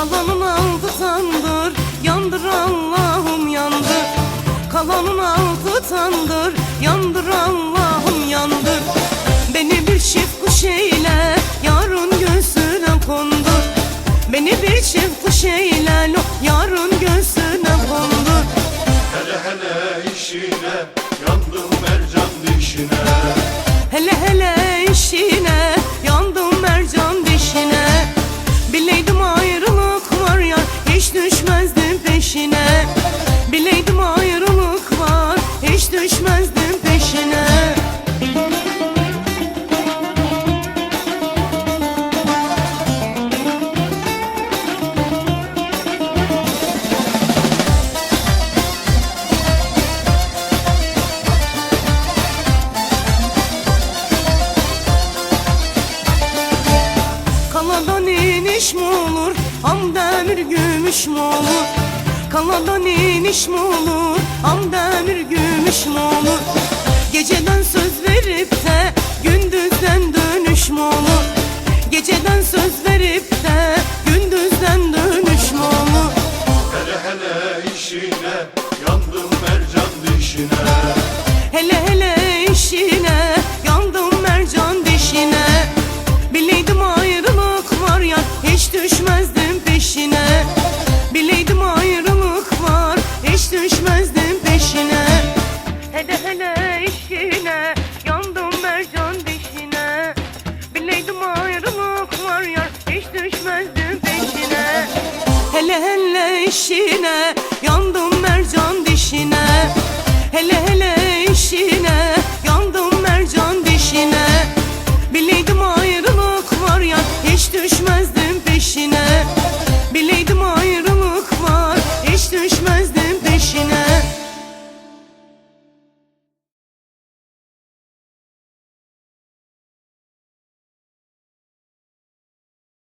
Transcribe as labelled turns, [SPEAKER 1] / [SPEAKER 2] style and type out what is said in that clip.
[SPEAKER 1] Kalanın altı tandır Yandır Allah'ım yandır. Kalanın altı tandır Yandır Allah'ım yandır. Beni bir çift kuş eyle Yarın göğsüne kondur.
[SPEAKER 2] Beni
[SPEAKER 1] bir çift kuş eyle Yarın göğsüne Bileydim ayrılık var Hiç düşmezdim peşine. Kaladan iniş mi olur Am demir gümüş mü olur Kaladan iniş mi olur? Am demir gümüş mü olur? Geceden söz verip de Gündüzden dönüş mü olur? Geceden söz verip de Gündüzden dönüş mü olur?
[SPEAKER 2] Hele hele işine yandım mercan dişine.
[SPEAKER 1] Hele hele işine Yandım mercan dişine. Bileydim ayrılık var ya Hiç düşmezdim peşine. Bileydim Hele hele işine Yandım mercan dişine. Bileydim ayrılık var ya Hiç düşmezdim peşine. Hele hele işine Yandım